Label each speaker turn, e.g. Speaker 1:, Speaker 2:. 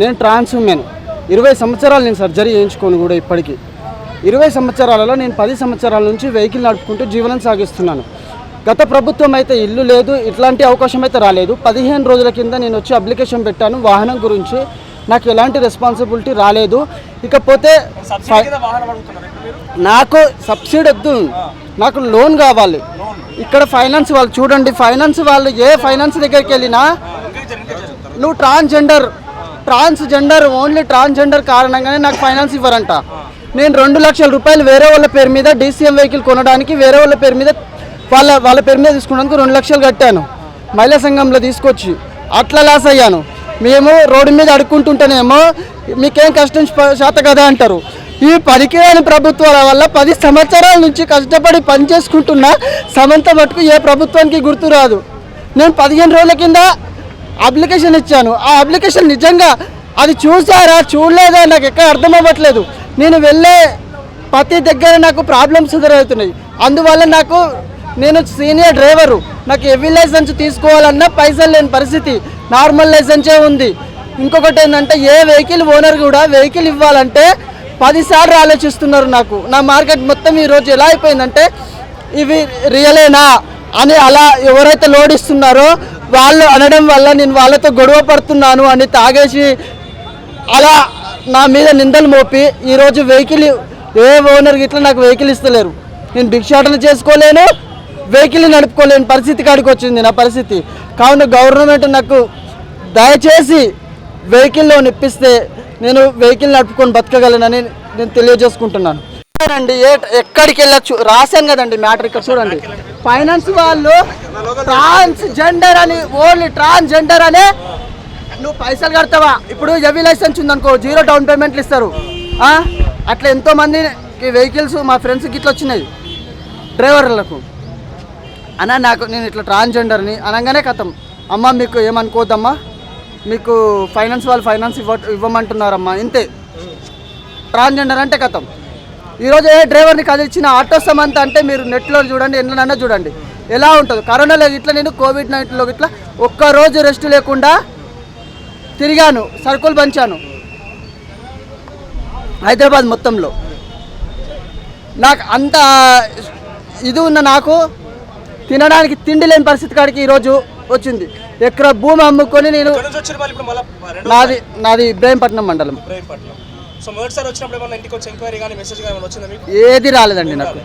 Speaker 1: నేను trans women. ఇరవై సంవత్సరాలు నేను సర్జరీ చేయించుకోను కూడా ఇప్పటికీ. ఇరవై సంవత్సరాలలో నేను పది సంవత్సరాల నుంచి వెహికల్ నడుపుకుంటూ జీవనం సాగిస్తున్నాను. గత ప్రభుత్వం అయితే ఇల్లు లేదు ఇట్లాంటి అవకాశం అయితే రాలేదు. పదిహేను రోజుల కింద నేను వచ్చి అప్లికేషన్ పెట్టాను. వాహనం గురించి నాకు ఎలాంటి రెస్పాన్సిబిలిటీ రాలేదు. ఇకపోతే నాకు సబ్సిడీ వద్దు. నాకు లోన్ కావాలి. ఇక్కడ ఫైనాన్స్ వాళ్ళు చూడండి. ఫైనాన్స్ వాళ్ళు ఏ ఫైనాన్స్ దగ్గరికి వెళ్ళినా నువ్వు ట్రాన్స్జెండర్. ట్రాన్స్జెండర్ ఓన్లీ ట్రాన్స్జెండర్ కారణంగానే నాకు ఫైనాన్స్ ఇవ్వరంట. నేను రెండు లక్షల రూపాయలు వేరే వాళ్ళ పేరు మీద డీసీఎం వెహికల్ కొనడానికి వేరే వాళ్ళ పేరు మీద వాళ్ళ వాళ్ళ పేరు మీద తీసుకోవడానికి రెండు లక్షలు కట్టాను. మహిళా సంఘంలో తీసుకొచ్చి అట్లా లాస్ అయ్యాను. మేము రోడ్డు మీద అడుక్కుంటుంటేనేమో మీకేం కష్టం శాత కదా అంటారు. ఈ పనికిరాని ప్రభుత్వాల వల్ల పది సంవత్సరాల నుంచి కష్టపడి పని చేసుకుంటున్న సమంత మటుకు ఏ ప్రభుత్వానికి గుర్తు రాదు. నేను పదిహేను రోజుల కింద అప్లికేషన్ ఇచ్చాను. ఆ అప్లికేషన్ నిజంగా అది చూసారా? చూడలేదా? నాకు ఎక్కడ అర్థం అవ్వట్లేదు నేను వెళ్ళే ప్రతి దగ్గర నాకు ప్రాబ్లమ్స్ ఎదురవుతున్నాయి. అందువల్ల నాకు నేను సీనియర్ డ్రైవరు. నాకు హెవీ లైసెన్స్ తీసుకోవాలన్నా పైసలు లేని పరిస్థితి. నార్మల్ లైసెన్సే ఉంది. ఇంకొకటి ఏంటంటే ఏ వెహికల్ ఓనర్ కూడా వెహికల్ ఇవ్వాలంటే పదిసార్లు ఆలోచిస్తున్నారు నాకు. నా మార్కెట్ మొత్తం ఈరోజు ఎలా అయిపోయిందంటే ఇవి రియలేనా అని అలా ఎవరైతే లోడ్ ఇస్తున్నారో వాళ్ళు అనడం వల్ల నేను వాళ్ళతో గొడవ పడుతున్నాను అని తాగేసి అలా నా మీద నిందలు మోపి ఈరోజు వెహికల్ ఏ ఓనర్ ఇట్లా నాకు వెహికల్ ఇస్తలేరు. నేను భిక్షాటన చేసుకోలేను వెహికల్ నడుపుకోలేని పరిస్థితి కాడికి వచ్చింది నా పరిస్థితి. కావున గవర్నమెంట్ నాకు దయచేసి వెహికల్ లోన్ ఇప్పిస్తే నేను వెహికల్ నడుపుకొని బతకగలనని నేను తెలియజేసుకుంటున్నాను. అండి ఎక్కడికి వెళ్ళచ్చు? రాశాను కదండి మ్యాటర్ ఇక్కడ చూడండి. ఫైనాన్స్ వాళ్ళు ట్రాన్స్ జెండర్ అని ఓన్లీ ట్రాన్స్ జెండర్ అనే నువ్వు పైసలు కడతావా? ఇప్పుడు హెవీ లైసెన్స్ ఉందనుకో జీరో డౌన్ పేమెంట్లు ఇస్తారు. అట్లా ఎంతో మందికి వెహికల్స్ మా ఫ్రెండ్స్కి ఇట్లా వచ్చినాయి. డ్రైవర్లకు. అన్న నాకు నేను ఇట్లా ట్రాన్స్జెండర్ని అనగానే కథం. అమ్మ మీకు ఏమనుకోవద్దమ్మా? మీకు ఫైనాన్స్ వాళ్ళు ఫైనాన్స్ ఇవ్వ ఇవ్వమంటున్నారమ్మా. ఇంతే. ట్రాన్స్జెండర్ అంటే కథం. ఈరోజు ఏ డ్రైవర్ని కదిలిచ్చిన ఆటో సమంత అంటే మీరు నెట్లో చూడండి ఎన్నైనా చూడండి. ఎలా ఉంటుంది? కరోనాలో ఇట్లా నేను కోవిడ్ నైన్టీన్లో ఇట్లా ఒక్కరోజు రెస్ట్ లేకుండా తిరిగాను సరుకులు పంచాను. హైదరాబాద్ మొత్తంలో. నాకు అంత ఇది ఉన్న నాకు తినడానికి తిండి లేని పరిస్థితి కాడికి ఈరోజు వచ్చింది. ఎక్కడ భూమి అమ్ముకొని నేను నాది నాది ఇబ్రాహీంపట్నం మండలం.
Speaker 2: సో మొదటిసారి వచ్చినప్పుడు ఏమన్నా ఇంటికి వచ్చి ఎంక్వైరీ కానీ మెసేజ్ కానీ ఏమైనా వచ్చిందా మీకు?
Speaker 1: ఏది రాలేదండి నాకు.